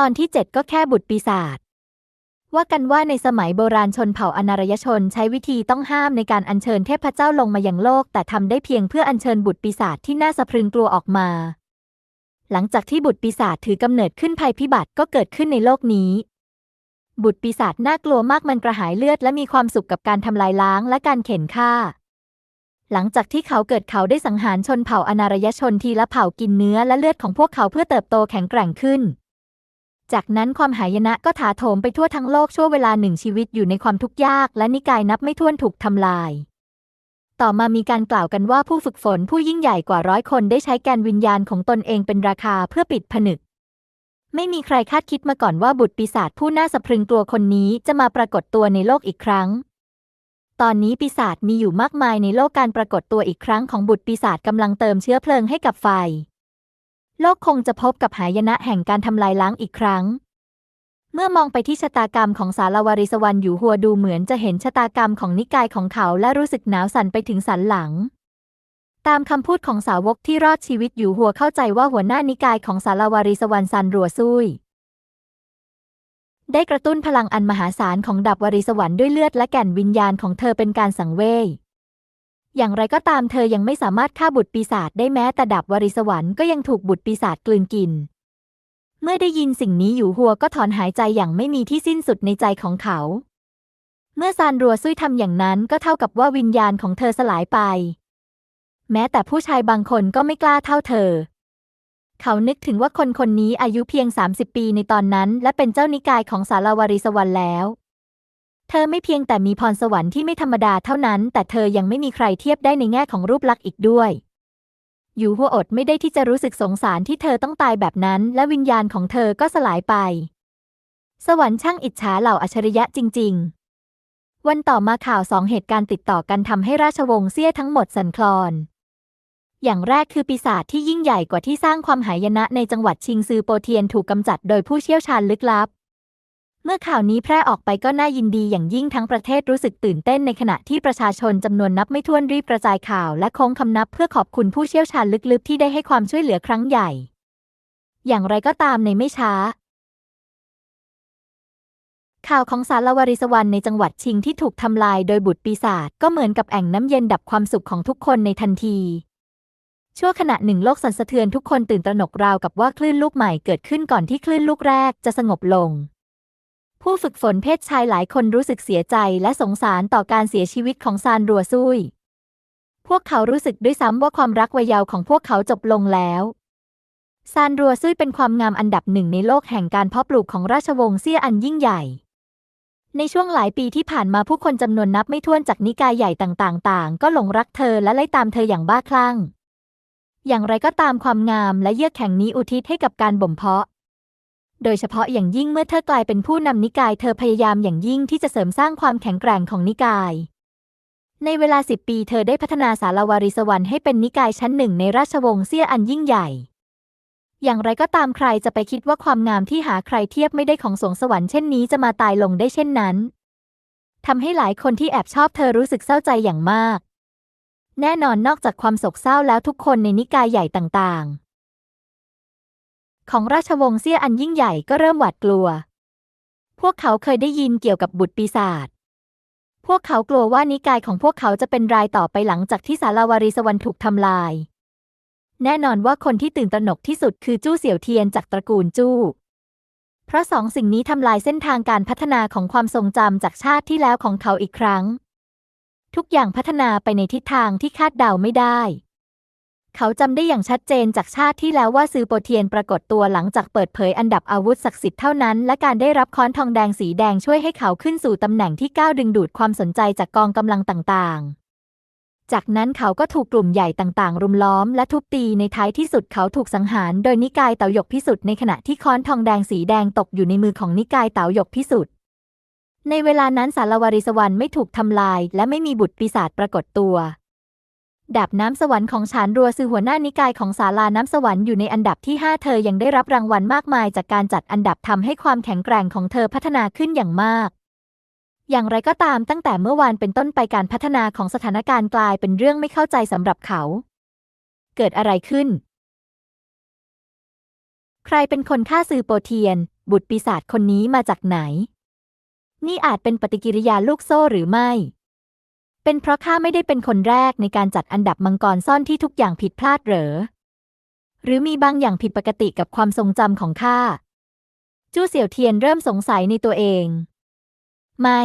ตอนที่เจ็ดก็แค่บุตรปีศาจว่ากันว่าในสมัยโบราณชนเผ่าอนารยชนใช้วิธีต้องห้ามในการอัญเชิญเทพเจ้าลงมายังโลก แต่ทำได้เพียงเพื่ออัญเชิญบุตรปีศาจที่น่าสะพรึงกลัวออกมา หลังจากที่บุตรปีศาจถือกำเนิดขึ้นภัยพิบัติก็เกิดขึ้นในโลกนี้ บุตรปีศาจน่ากลัวมากมันกระหายเลือดและมีความสุขกับการทำลายล้างและการเข็นฆ่า หลังจากที่เขาเกิดเขาได้สังหารชนเผ่าอนารยชนทีละเผ่ากินเนื้อและเลือดของพวกเขาเพื่อเติบโตแข็งแกร่งขึ้น จากนั้นความหายนะก็ถาโถมไปทั่วทั้งโลกชั่วเวลาหนึ่งชีวิตอยู่ในความทุกข์ยาก และนิกายนับไม่ถ้วนถูกทำลาย ต่อมามีการกล่าวกันว่าผู้ฝึกฝนผู้ยิ่งใหญ่กว่าร้อยคนได้ใช้แกนวิญญาณของตนเองเป็นราคาเพื่อปิดผนึก ไม่มีใครคาดคิดมาก่อนว่าบุตรปีศาจผู้น่าสะพรึงกลัวคนนี้จะมาปรากฏตัวในโลกอีกครั้ง ตอนนี้ปีศาจมีอยู่มากมายในโลกการปรากฏตัวอีกครั้งของบุตรปีศาจกำลังเติมเชื้อเพลิงให้กับไฟ โลกคงจะพบกับหายนะแห่งการทำลายล้างอีกครั้ง เมื่อมองไปที่ชะตากรรมของสารวาริสวรรณอยู่หัวดูเหมือนจะเห็นชะตากรรมของนิกายของเขาและรู้สึกหนาวสั่นไปถึงสันหลัง ตามคำพูดของสาวกที่รอดชีวิตอยู่หัวเข้าใจว่าหัวหน้านิกายของสารวาริสวรรณซันรัวซุยได้กระตุ้นพลังอันมหาศาลของดับวริสวรรค์ด้วยเลือดและแก่นวิญญาณของเธอเป็นการสังเวย อย่างไรก็ตามเธอยังไม่สามารถฆ่าบุตรปีศาจได้แม้แต่ดับวริสวรรค์ก็ยังถูกบุตรปีศาจกลืนกิน เมื่อได้ยินสิ่งนี้อยู่หัวก็ถอนหายใจอย่างไม่มีที่สิ้นสุดในใจของเขา เมื่อซานรัวซุยทำอย่างนั้นก็เท่ากับว่าวิญญาณของเธอสลายไป แม้แต่ผู้ชายบางคนก็ไม่กล้าเท่าเธอ เขานึกถึงว่าคนคนนี้อายุเพียง 30 ปีในตอนนั้น และเป็นเจ้านิกายของสารวาริสวรรค์แล้ว เธอไม่เพียงแต่มีพรสวรรค์ที่ไม่ธรรมดาเท่านั้น แต่เธอยังไม่มีใครเทียบได้ในแง่ของรูปลักษณ์อีกด้วย อยู่หัวอดไม่ได้ที่จะรู้สึกสงสารที่เธอต้องตายแบบนั้น และวิญญาณของเธอก็สลายไป สวรรค์ช่างอิจฉาเหล่าอัจฉริยะจริง ๆ วันต่อมาข่าวสองเหตุการณ์ติดต่อกันทำให้ราชวงศ์เซี่ยทั้งหมดสั่นคลอน อย่างแรกคือปีศาจที่ยิ่งใหญ่กว่าที่สร้างความหายนะในจังหวัดชิงซือโปเทียนถูกกำจัดโดยผู้เชี่ยวชาญลึกลับ เมื่อข่าวนี้แพร่ออกไปก็น่ายินดีอย่างยิ่งทั้งประเทศรู้สึกตื่นเต้นในขณะที่ประชาชนจำนวนนับไม่ถ้วนรีบกระจายข่าวและโค้งคำนับเพื่อขอบคุณผู้เชี่ยวชาญลึกๆ ที่ได้ให้ความช่วยเหลือครั้งใหญ่ อย่างไรก็ตามในไม่ช้า ข่าวของสารวริสวรรณในจังหวัดชิงที่ถูกทำลายโดยบุตรปีศาจก็เหมือนกับแอ่งน้ำเย็นดับความสุขของทุกคนในทันทีชั่วขณะหนึ่งโลกสั่นสะเทือนทุกคนตื่นตระหนกราวกับว่าคลื่นลูกใหม่เกิดขึ้นก่อนที่คลื่นลูกแรกจะสงบลง ผู้ฝึกฝนเพศชายหลายคนรู้สึกเสียใจและสงสารต่อการเสียชีวิตของซานรัวซุย พวกเขารู้สึกด้วยซ้ำว่าความรักวัยเยาว์ของพวกเขาจบลงแล้วซานรัวซุยเป็นความงามอันดับหนึ่งในโลกแห่งการเพาะปลูกของราชวงศ์เซี่ยอันยิ่งใหญ่ ในช่วงหลายปีที่ผ่านมาผู้คนจำนวนนับไม่ถ้วนจากนิกายใหญ่ต่างๆ ก็หลงรักเธอและไล่ตามเธออย่างบ้าคลั่ง อย่างไรก็ตามความงามและเยือกแข็งนี้อุทิศให้กับการบ่มเพาะ โดยเฉพาะอย่างยิ่งเมื่อเธอกลายเป็นผู้นำนิกายเธอพยายามอย่างยิ่งที่จะเสริมสร้างความแข็งแกร่งของนิกาย ในเวลาสิบปีเธอได้พัฒนาสารวาริสวรรค์ให้เป็นนิกายชั้นหนึ่งในราชวงศ์เซี่ยอันยิ่งใหญ่ อย่างไรก็ตามใครจะไปคิดว่าความงามที่หาใครเทียบไม่ได้ของสวงสวรรค์เช่นนี้จะมาตายลงได้เช่นนั้นทำให้หลายคนที่แอบชอบเธอรู้สึกเศร้าใจอย่างมาก แน่นอนนอกจากความโศกเศร้าแล้วทุกคนในนิกายใหญ่ต่างๆ ของราชวงศ์เซี่ยอันยิ่งใหญ่ก็เริ่มหวาดกลัว พวกเขาเคยได้ยินเกี่ยวกับบุตรปีศาจ พวกเขากลัวว่านิกายของพวกเขาจะเป็นรายต่อไปหลังจากที่สารวารีสวรรค์ถูกทำลาย แน่นอนว่าคนที่ตื่นตระหนกที่สุดคือจู้เสี่ยวเทียนจากตระกูลจู้ เพราะสองสิ่งนี้ทำลายเส้นทางการพัฒนาของความทรงจำจากชาติที่แล้วของเขาอีกครั้ง ทุกอย่างพัฒนาไปในทิศทางที่คาดเดาไม่ได้ เขาจำได้อย่างชัดเจนจากชาติที่แล้วว่าซือโปเทียนปรากฏตัวหลังจากเปิดเผยอันดับอาวุธศักดิ์สิทธิ์เท่านั้น และการได้รับค้อนทองแดงสีแดงช่วยให้เขาขึ้นสู่ตำแหน่งที่ก้าวดึงดูดความสนใจจากกองกำลังต่างๆ จากนั้นเขาก็ถูกกลุ่มใหญ่ต่างๆ รุมล้อมและทุบตีในท้ายที่สุดเขาถูกสังหาร โดยนิกายเต๋าหยกพิสุทธิ์ในขณะที่ค้อนทองแดงสีแดงตกอยู่ในมือของนิกายเต๋าหยกพิสุทธิ์ในเวลานั้นสารวาริสวรรค์ไม่ถูกทำลาย และไม่มีบุตรปีศาจปรากฏตัว ดาบน้ำสวรรค์ของฉานรัวซือหัวหน้านิกายของศาลาน้ำสวรรค์อยู่ในอันดับที่ 5 เธอยังได้รับรางวัลมากมายจากการจัดอันดับทำให้ความแข็งแกร่งของเธอพัฒนาขึ้นอย่างมาก อย่างไรก็ตามตั้งแต่เมื่อวานเป็นต้นไปการพัฒนาของสถานการณ์กลายเป็นเรื่องไม่เข้าใจสำหรับเขา เกิดอะไรขึ้น ใครเป็นคนฆ่าซือโปเทียน บุตรปีศาจคนนี้มาจากไหน นี่อาจเป็นปฏิกิริยาลูกโซ่หรือไม่ เป็นเพราะข้าไม่ได้เป็นคนแรกในการจัดอันดับมังกรซ่อนที่ทุกอย่างผิดพลาดเหรอ หรือมีบางอย่างผิดปกติกับความทรงจำของข้า จู้เสี่ยวเทียนเริ่มสงสัยในตัวเอง ไม่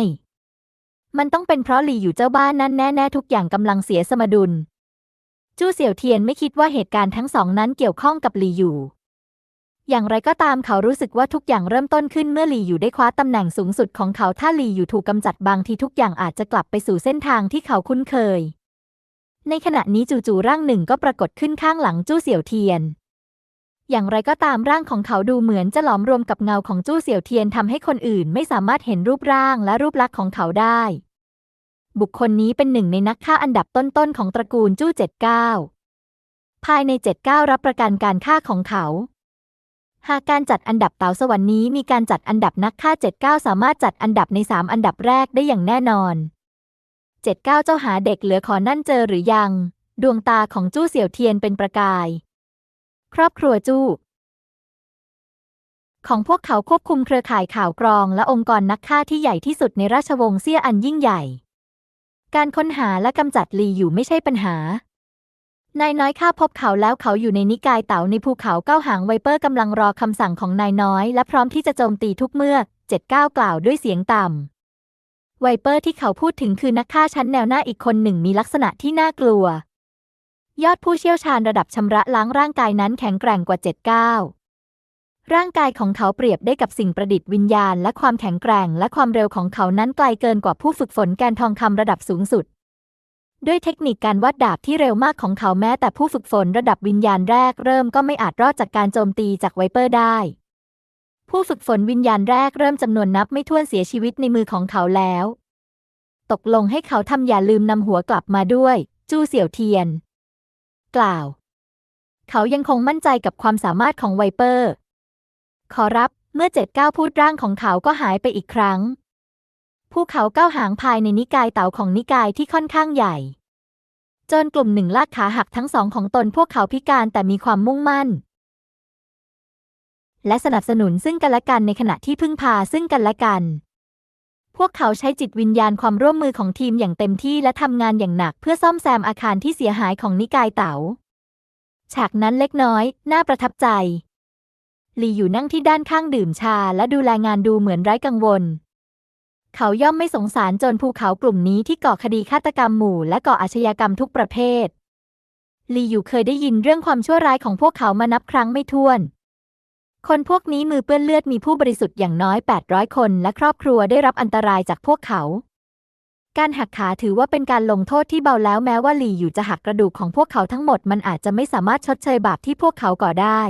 มันต้องเป็นเพราะหลี่อยู่เจ้าบ้านนั่นแน่ๆทุกอย่างกำลังเสียสมดุล จู้เสี่ยวเทียนไม่คิดว่าเหตุการณ์ทั้งสองนั้นเกี่ยวข้องกับหลี่อยู่ อย่างไรก็ตามเขารู้สึกว่าทุกอย่างเริ่มต้นขึ้นเมื่อหลี่อยู่ได้คว้าตำแหน่งสูงสุดของเขาถ้าหลี่อยู่ถูกกำจัดบางทีทุกอย่างอาจจะกลับไปสู่เส้นทางที่เขาคุ้นเคย ในขณะนี้จู่ๆร่างหนึ่งก็ปรากฏขึ้นข้างหลังจู้เสี่ยวเทียน อย่างไรก็ตามร่างของเขาดูเหมือนจะหลอมรวมกับเงาของจู้เสี่ยวเทียนทำให้คนอื่นไม่สามารถเห็นรูปร่างและรูปลักษณ์ของเขาได้ บุคคลนี้เป็นหนึ่งในนักฆ่าอันดับต้นๆของตระกูลจู้เจ็ดเก้าภายในเจ็ดเก้ารับประกันการฆ่าของเขา หากการจัดอันดับเต๋าสวรรค์นี้มีการจัดอันดับนักฆ่าเจ็ดเก้าสามารถจัดอันดับในสามอันดับแรกได้อย่างแน่นอนเจ็ดเก้าเจ้าหาเด็กเหลือขอนั่นเจอหรือยัง ดวงตาของจู้เสี่ยวเทียนเป็นประกาย ครอบครัวจู้ ของพวกเขาควบคุมเครือข่ายข่าวกรองและองค์กรนักฆ่าที่ใหญ่ที่สุดในราชวงศ์เซี่ยอันยิ่งใหญ่ การค้นหาและกำจัดลีอยู่ไม่ใช่ปัญหา นายน้อยข้าพบเขาแล้วเขาอยู่ในนิกายเต๋าในภูเขาเก้าหางไวเปอร์กำลังรอคำสั่งของนายน้อย และพร้อมที่จะโจมตีทุกเมื่อเจ็ดก้าวกล่าวด้วยเสียงต่ำไวเปอร์ที่เขาพูดถึงคือนักฆ่าชั้นแนวหน้าอีกคนหนึ่งมีลักษณะที่น่ากลัว ยอดผู้เชี่ยวชาญระดับชำระล้างร่างกายนั้นแข็งแกร่งกว่าเจ็ดก้าวร่างกายของเขาเปรียบได้กับสิ่งประดิษฐ์วิญญาณ และความแข็งแกร่ง และความเร็วของเขานั้นไกลเกินกว่าผู้ฝึกฝนแกนทองคำระดับสูงสุด ด้วยเทคนิคการวัดดาบที่เร็วมากของเขาแม้แต่ผู้ฝึกฝนระดับวิญญาณแรกเริ่มก็ไม่อาจรอดจากการโจมตีจากไวเปอร์ได้ ผู้ฝึกฝนวิญญาณแรกเริ่มจำนวนนับไม่ถ้วนเสียชีวิตในมือของเขาแล้ว ตกลงให้เขาทำอย่าลืมนำหัวกลับมาด้วย จูเสี่ยวเทียน กล่าว เขายังคงมั่นใจกับความสามารถของไวเปอร์ ขอรับเมื่อเจ็ดก้าวพูดร่างของเขาก็หายไปอีกครั้ง ภูเขาก้าวหางภายในนิกายเต๋าของนิกายที่ค่อนข้างใหญ่ จนกลุ่มหนึ่งลากขาหักทั้งสองของตนพวกเขาพิการแต่มีความมุ่งมั่น และสนับสนุนซึ่งกันและกันในขณะที่พึ่งพาซึ่งกันและกัน พวกเขาใช้จิตวิญญาณความร่วมมือของทีมอย่างเต็มที่และทำงานอย่างหนักเพื่อซ่อมแซมอาคารที่เสียหายของนิกายเต๋า ฉากนั้นเล็กน้อย น่าประทับใจลีอยู่นั่งที่ด้านข้างดื่มชาและดูแลงานดูเหมือนไร้กังวล เขาย่อมไม่สงสารจรภูเขากลุ่มนี้ที่ก่อคดีฆาตกรรมหมู่และก่ออาชญากรรมทุกประเภท ลีอยู่เคยได้ยินเรื่องความชั่วร้ายของพวกเขามานับครั้งไม่ถ้วน คนพวกนี้มือเปื้อนเลือดมีผู้บริสุทธิ์อย่างน้อย 800 คน และครอบครัวได้รับอันตรายจากพวกเขา การหักขาถือว่าเป็นการลงโทษที่เบาแล้วแม้ว่าลีอยู่จะหักกระดูกของพวกเขาทั้งหมดมันอาจจะไม่สามารถชดเชยบาปที่พวกเขาก่อได้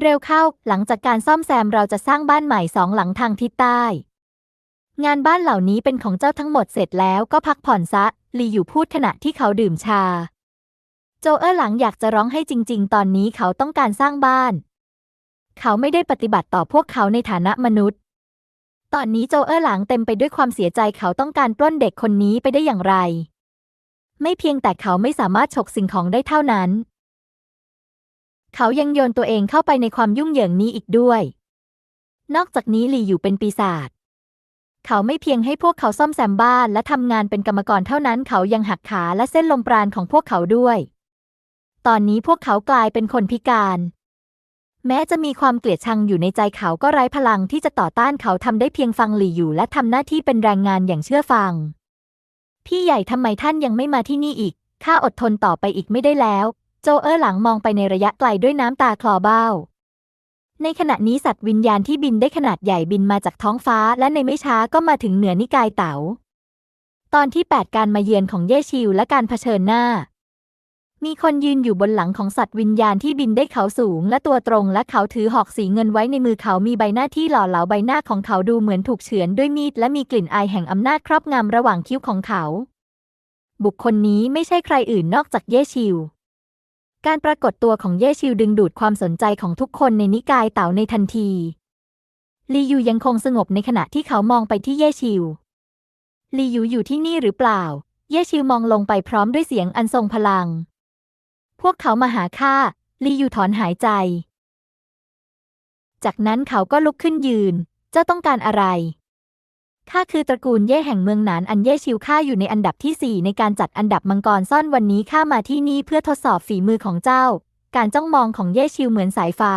เร็วเข้า หลังจากการซ่อมแซมเราจะสร้างบ้านใหม่สองหลังทางทิศใต้ งานบ้านเหล่านี้เป็นของเจ้าทั้งหมดเสร็จแล้วก็พักผ่อนซะ ลีอยู่พูดขณะที่เขาดื่มชา โจเออร์หลังอยากจะร้องให้จริง ๆ ตอนนี้เขาต้องการสร้างบ้าน เขาไม่ได้ปฏิบัติต่อพวกเขาในฐานะมนุษย์ ตอนนี้โจเออร์หลังเต็มไปด้วยความเสียใจเขาต้องการปล้นเด็กคนนี้ไปได้อย่างไร ไม่เพียงแต่เขาไม่สามารถฉกสิ่งของได้เท่านั้น เขายังโยนตัวเองเข้าไปในความยุ่งเหยิงนี้อีกด้วย นอกจากนี้หลีอยู่เป็นปีศาจ เขาไม่เพียงให้พวกเขาซ่อมแซมบ้านและทำงานเป็นกรรมกรเท่านั้นเขายังหักขาและเส้นลมปราณของพวกเขาด้วย ตอนนี้พวกเขากลายเป็นคนพิการ แม้จะมีความเกลียดชังอยู่ในใจเขาก็ไร้พลังที่จะต่อต้านเขาทำได้เพียงฟังหลี่อยู่และทำหน้าที่เป็นแรงงานอย่างเชื่อฟัง พี่ใหญ่ทำไมท่านยังไม่มาที่นี่อีกข้าอดทนต่อไปอีกไม่ได้แล้ว โจเออร์หลังมองไปในระยะไกลด้วยน้ำตาคลอเบ้า ในขณะนี้สัตว์วิญญาณที่บินได้ขนาดใหญ่บินมาจากท้องฟ้า และในไม่ช้าก็มาถึงเหนือนิกายเต๋า ตอนที่ 8 การมาเยือนของเย่ชิวและการเผชิญหน้า มีคนยืนอยู่บนหลังของสัตว์วิญญาณที่บินได้เขาสูงและตัวตรงและเขาถือหอกสีเงินไว้ในมือเขามีใบหน้าที่หล่อเหลาใบหน้าของเขาดูเหมือนถูกเฉือนด้วยมีดและมีกลิ่นอายแห่งอำนาจครอบงำระหว่างคิ้วของเขา บุคคลนี้ไม่ใช่ใครอื่นนอกจากเย่ชิว การปรากฏตัวของเย่ชิวดึงดูดความสนใจของทุกคนในนิกายเต๋าในทันทีลียูยังคงสงบในขณะที่เขามองไปที่เย่ชิวลียูอยู่ที่นี่หรือเปล่า เย่ชิวมองลงไปพร้อมด้วยเสียงอันทรงพลัง พวกเขามาหาข้าลียูถอนหายใจ จากนั้นเขาก็ลุกขึ้นยืน เจ้าต้องการอะไร ข้าคือตระกูลเย่แห่งเมืองหนานอันเย่ชิวข้าอยู่ในอันดับที่สี่ในการจัดอันดับมังกรซ่อนวันนี้ข้ามาที่นี่เพื่อทดสอบฝีมือของเจ้า การจ้องมองของเย่ชิวเหมือนสายฟ้า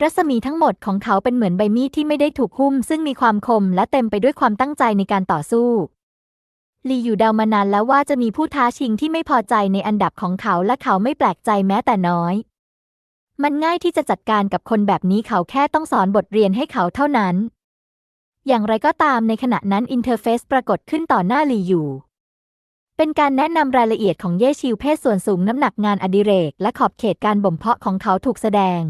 รัศมีทั้งหมดของเขาเป็นเหมือนใบมีดที่ไม่ได้ถูกหุ้ม ซึ่งมีความคมและเต็มไปด้วยความตั้งใจในการต่อสู้ลีอยู่เดามานานแล้วว่าจะมีผู้ท้าชิงที่ไม่พอใจในอันดับของเขาและเขาไม่แปลกใจแม้แต่น้อย มันง่ายที่จะจัดการกับคนแบบนี้เขาแค่ต้องสอนบทเรียนให้เขาเท่านั้น อย่างไรก็ตามในขณะนั้นอินเทอร์เฟซปรากฏขึ้นต่อหน้าลีอยู่ เป็นการแนะนำรายละเอียดของเย่ชิวเพศส่วนสูงน้ำหนักงานอดิเรก และขอบเขตการบ่มเพาะของเขาถูกแสดง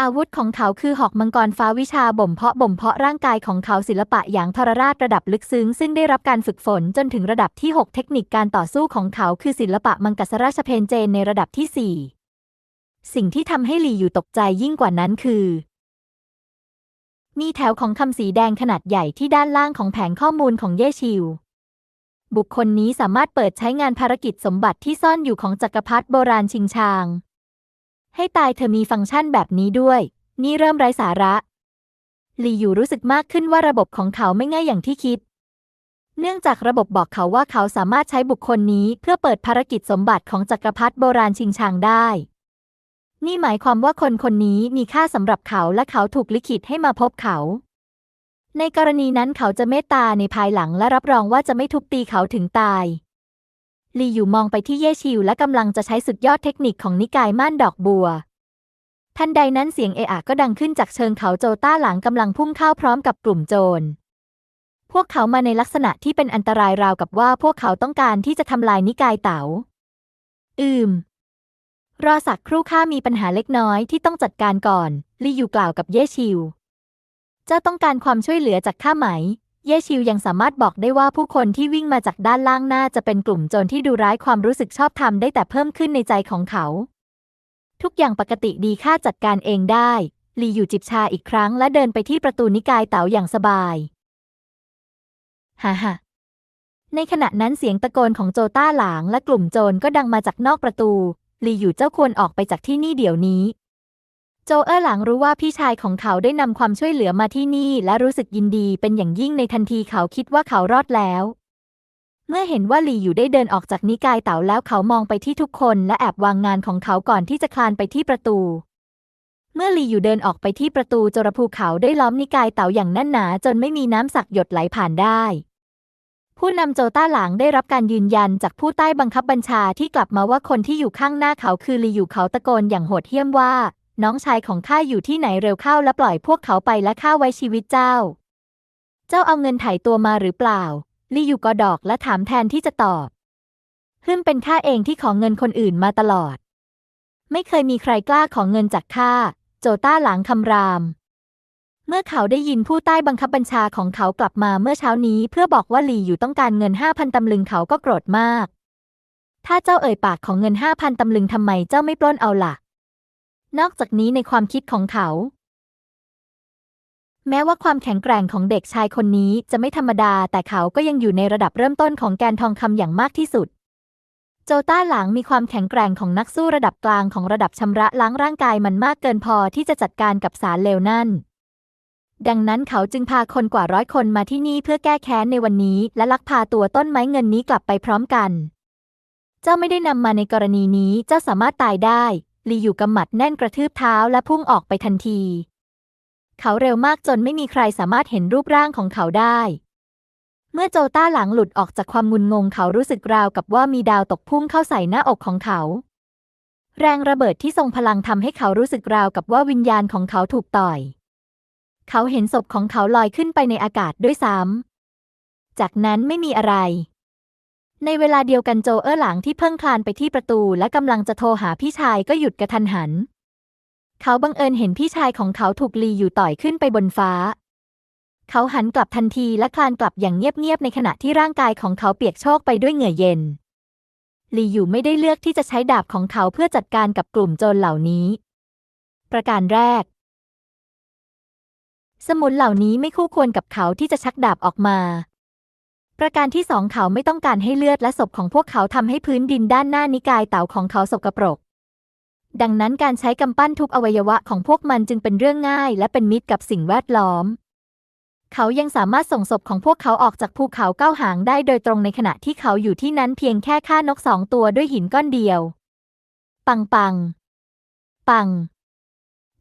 อาวุธของเขาคือหอกมังกรฟ้าวิชาบ่มเพาะบ่มเพาะร่างกายของเขาศิลปะอย่างทรราชระดับลึกซึ้ง ซึ่งได้รับการฝึกฝนจนถึงระดับที่ 6 เทคนิคการต่อสู้ของเขาคือศิลปะมังกรราชเพนเจนในระดับที่ 4 สิ่งที่ทำให้หลีอยู่ตกใจยิ่งกว่านั้นคือ มีแถวของคำสีแดงขนาดใหญ่ที่ด้านล่างของแผงข้อมูลของเย่ชิว บุคคลนี้สามารถเปิดใช้งานภารกิจสมบัติที่ซ่อนอยู่ของจักรพรรดิโบราณชิงชาง ให้ตายเธอมีฟังก์ชันแบบนี้ด้วย นี่เริ่มไร้สาระหลีอยู่รู้สึกมากขึ้นว่าระบบของเขาไม่ง่ายอย่างที่คิด เนื่องจากระบบบอกเขาว่าเขาสามารถใช้บุคคลนี้เพื่อเปิดภารกิจสมบัติของจักรพรรดิโบราณชิงชางได้ นี่หมายความว่าคนคนนี้มีค่าสำหรับเขาและเขาถูกลิขิตให้มาพบเขา ในกรณีนั้นเขาจะเมตตาในภายหลังและรับรองว่าจะไม่ทุบตีเขาถึงตายลีอยู่มองไปที่เย่ชิวและกำลังจะใช้สุดยอดเทคนิคของนิกายม่านดอกบัว ทันใดนั้นเสียงเอะอะก็ดังขึ้นจากเชิงเขาโจต้าหลังกำลังพุ่งเข้าพร้อมกับกลุ่มโจร พวกเขามาในลักษณะที่เป็นอันตรายราวกับว่าพวกเขาต้องการที่จะทำลายนิกายเต๋า อืม รอสักครู่ข้ามีปัญหาเล็กน้อยที่ต้องจัดการก่อน ลีอยู่กล่าวกับเย่ชิว เจ้าต้องการความช่วยเหลือจากข้าไหม เย่ชิวยังสามารถบอกได้ว่าผู้คนที่วิ่งมาจากด้านล่างน่าจะเป็นกลุ่มโจรที่ดูร้ายความรู้สึกชอบธรรมได้แต่เพิ่มขึ้นในใจของเขา ทุกอย่างปกติดีข้าจัดการเองได้ ลีอยู่จิบชาอีกครั้งและเดินไปที่ประตูนิกายเต๋าอย่างสบาย ฮ่าฮ่าในขณะนั้นเสียงตะโกนของโจต้าหลางและกลุ่มโจรก็ดังมาจากนอกประตู ลีอยู่เจ้าควรออกไปจากที่นี่เดี๋ยวนี้ โจเออร์หลังรู้ว่าพี่ชายของเขาได้นำความช่วยเหลือมาที่นี่และรู้สึกยินดีเป็นอย่างยิ่งในทันทีเขาคิดว่าเขารอดแล้ว เมื่อเห็นว่าหลีอยู่ได้เดินออกจากนิกายเต๋าแล้วเขามองไปที่ทุกคนและแอบวางงานของเขาก่อนที่จะคลานไปที่ประตู เมื่อหลีอยู่เดินออกไปที่ประตูจรภูเขาได้ล้อมนิกายเต๋าอย่างแน่นหนาจนไม่มีน้ำสักหยดไหลผ่านได้ ผู้นำโจต้าหลางได้รับการยืนยันจากผู้ใต้บังคับบัญชาที่กลับมาว่าคนที่อยู่ข้างหน้าเขาคือลีอยู่เขาตะโกนอย่างโหดเหี้ยมว่า น้องชายของข้าอยู่ที่ไหนเร็วเข้าและปล่อยพวกเขาไปและฆ่าไว้ชีวิตเจ้า เจ้าเอาเงินไถ่ตัวมาหรือเปล่าลีอยู่กอดอกและถามแทนที่จะตอบฮึ่มเป็นข้าเองที่ขอเงินคนอื่นมาตลอด ไม่เคยมีใครกล้าขอเงินจากข้าโจต้าหลังคำราม มื่อเขาได้ยินผู้ใต้บังคับบัญชาของเขากลับมาเมื่อเช้านี้ เพื่อบอกว่าลีอยู่ต้องการเงินห้าพันตำลึงเขาก็โกรธมาก ถ้าเจ้าเอ่ยปากของเงินห้าพันตำลึงทำไมเจ้าไม่ปล้นเอาล่ะ นอกจากนี้ในความคิดของเขา แม้ว่าความแข็งแกร่งของเด็กชายคนนี้จะไม่ธรรมดา แต่เขาก็ยังอยู่ในระดับเริ่มต้นของแกนทองคำอย่างมากที่สุดโจต้าหลังมีความแข็งแกร่งของนักสู้ระดับกลางของระดับชำระล้างร่างกายมันมากเกินพอที่จะจัดการกับสารเลวนั่น ดังนั้นเขาจึงพาคนกว่าร้อยคนมาที่นี่เพื่อแก้แค้นในวันนี้ และลักพาตัวต้นไม้เงินนี้กลับไปพร้อมกัน เจ้าไม่ได้นำมาในกรณีนี้ เจ้าสามารถตายได้ลีอยู่กำหมัดแน่นกระทืบเท้าและพุ่งออกไปทันที เขาเร็วมากจนไม่มีใครสามารถเห็นรูปร่างของเขาได้ เมื่อโจต้าหลังหลุดออกจากความงุนงงเขารู้สึกราวกับว่ามีดาวตกพุ่งเข้าใส่หน้าอกของเขาแรงระเบิดที่ทรงพลังทำให้เขารู้สึกราวกับว่าวิญญาณของเขาถูกต่อย เขาเห็นศพของเขาลอยขึ้นไปในอากาศด้วยซ้ำ จากนั้นไม่มีอะไร ในเวลาเดียวกันโจเออร์หลังที่เพิ่งคลานไปที่ประตูและกำลังจะโทรหาพี่ชายก็หยุดกระทันหัน เขาบังเอิญเห็นพี่ชายของเขาถูกลีอยู่ต่อยขึ้นไปบนฟ้า เขาหันกลับทันทีและคลานกลับอย่างเงียบๆในขณะที่ร่างกายของเขาเปียกโชกไปด้วยเหงื่อเย็นลีอยู่ไม่ได้เลือกที่จะใช้ดาบของเขาเพื่อจัดการกับกลุ่มโจรเหล่านี้ ประการแรก สมุนเหล่านี้ไม่คู่ควรกับเขาที่จะชักดาบออกมา ประการที่สองเขาไม่ต้องการให้เลือดและศพของพวกเขาทำให้พื้นดินด้านหน้านิกายเต่าของเขาสกปรก ดังนั้นการใช้กำปั้นทุกอวัยวะของพวกมันจึงเป็นเรื่องง่าย และเป็นมิตรกับสิ่งแวดล้อม เขายังสามารถส่งศพของพวกเขาออกจากภูเขาเก้าหางได้โดยตรงในขณะที่เขาอยู่ที่นั้นเพียงแค่ฆ่านกสองตัวด้วยหินก้อนเดียว ปังปัง ปัง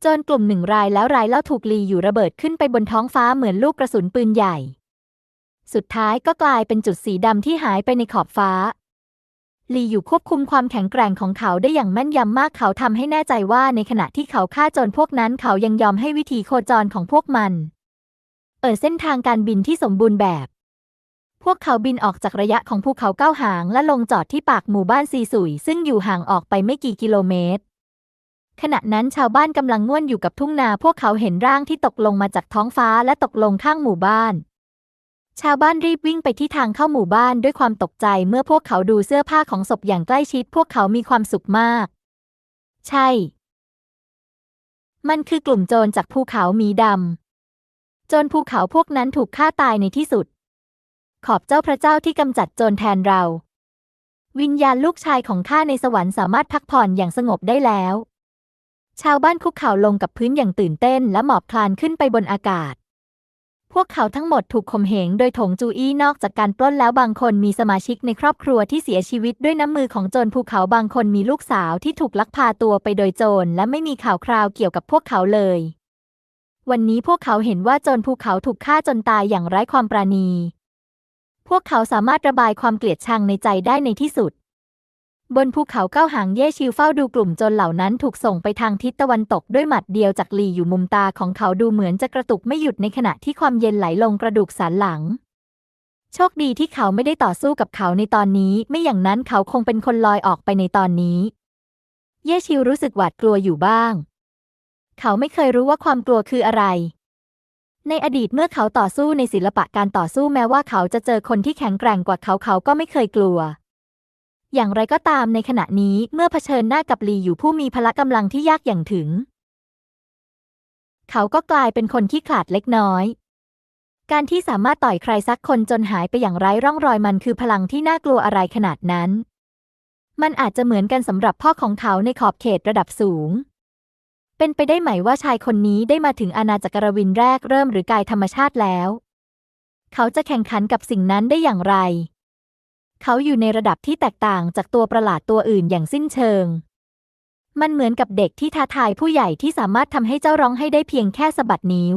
จรกลุ่มหนึ่งรายแล้วรายเล่าถูกลีอยู่ระเบิดขึ้นไปบนท้องฟ้าเหมือนลูกกระสุนปืนใหญ่ สุดท้ายก็กลายเป็นจุดสีดำที่หายไปในขอบฟ้า ลีอยู่ควบคุมความแข็งแกร่งของเขาได้อย่างแม่นยำมากเขาทำให้แน่ใจว่าในขณะที่เขาฆ่าโจรพวกนั้นเขายังยอมให้วิธีโคจรของพวกมัน เปิดเส้นทางการบินที่สมบูรณ์แบบ พวกเขาบินออกจากระยะของภูเขาเก้าหางและลงจอดที่ปากหมู่บ้านซีสุยซึ่งอยู่ห่างออกไปไม่กี่กิโลเมตร ขณะนั้นชาวบ้านกำลังง่วนอยู่กับทุ่งนาพวกเขาเห็นร่างที่ตกลงมาจากท้องฟ้าและตกลงข้างหมู่บ้าน ชาวบ้านรีบวิ่งไปที่ทางเข้าหมู่บ้านด้วยความตกใจเมื่อพวกเขาดูเสื้อผ้าของศพอย่างใกล้ชิด พวกเขามีความสุขมาก ใช่ มันคือกลุ่มโจรจากภูเขามีดำโจรภูเขาพวกนั้นถูกฆ่าตายในที่สุด ขอบเจ้าพระเจ้าที่กำจัดโจรแทนเรา วิญญาณลูกชายของข้าในสวรรค์สามารถพักผ่อนอย่างสงบได้แล้ว ชาวบ้านคุกเข่าลงกับพื้นอย่างตื่นเต้นและหมอบคลานขึ้นไปบนอากาศ พวกเขาทั้งหมดถูกข่มเหงโดยถงจูอี้นอกจากการปล้นแล้วบางคนมีสมาชิกในครอบครัวที่เสียชีวิตด้วยน้ำมือของโจรภูเขาบางคนมีลูกสาวที่ถูกลักพาตัวไปโดยโจรและไม่มีข่าวคราวเกี่ยวกับพวกเขาเลย วันนี้พวกเขาเห็นว่าโจรภูเขาถูกฆ่าจนตายอย่างไร้ความปราณี พวกเขาสามารถระบายความเกลียดชังในใจได้ในที่สุด บนภูเขาเก้าหางเย่ชิวเฝ้าดูกลุ่มจรเหล่านั้นถูกส่งไปทางทิศตะวันตกด้วยหมัดเดียวจากหลีอยู่มุมตาของเขาดูเหมือนจะกระตุกไม่หยุดในขณะที่ความเย็นไหลลงกระดูกสันหลัง โชคดีที่เขาไม่ได้ต่อสู้กับเขาในตอนนี้ ไม่อย่างนั้นเขาคงเป็นคนลอยออกไปในตอนนี้ เย่ชิวรู้สึกหวาดกลัวอยู่บ้าง เขาไม่เคยรู้ว่าความกลัวคืออะไรในอดีตเมื่อเขาต่อสู้ในศิลปะการต่อสู้แม้ว่าเขาจะเจอคนที่แข็งแกร่งกว่าเขาเขาก็ไม่เคยกลัว อย่างไรก็ตามในขณะนี้เมื่อเผชิญหน้ากับลีอยู่ผู้มีพละกำลังที่ยากอย่างถึง เขาก็กลายเป็นคนขี้ขลาดเล็กน้อย การที่สามารถต่อยใครสักคนจนหายไปอย่างไร้ร่องรอยมันคือพลังที่น่ากลัวอะไรขนาดนั้น มันอาจจะเหมือนกันสำหรับพ่อของเขาในขอบเขตระดับสูง เป็นไปได้ไหมว่าชายคนนี้ได้มาถึงอาณาจักรวินแรกเริ่มหรือกายธรรมชาติแล้ว เขาจะแข่งขันกับสิ่งนั้นได้อย่างไร เขาอยู่ในระดับที่แตกต่างจากตัวประหลาดตัวอื่นอย่างสิ้นเชิง มันเหมือนกับเด็กที่ท้าทายผู้ใหญ่ที่สามารถทำให้เจ้าร้องให้ได้เพียงแค่สะบัดนิ้ว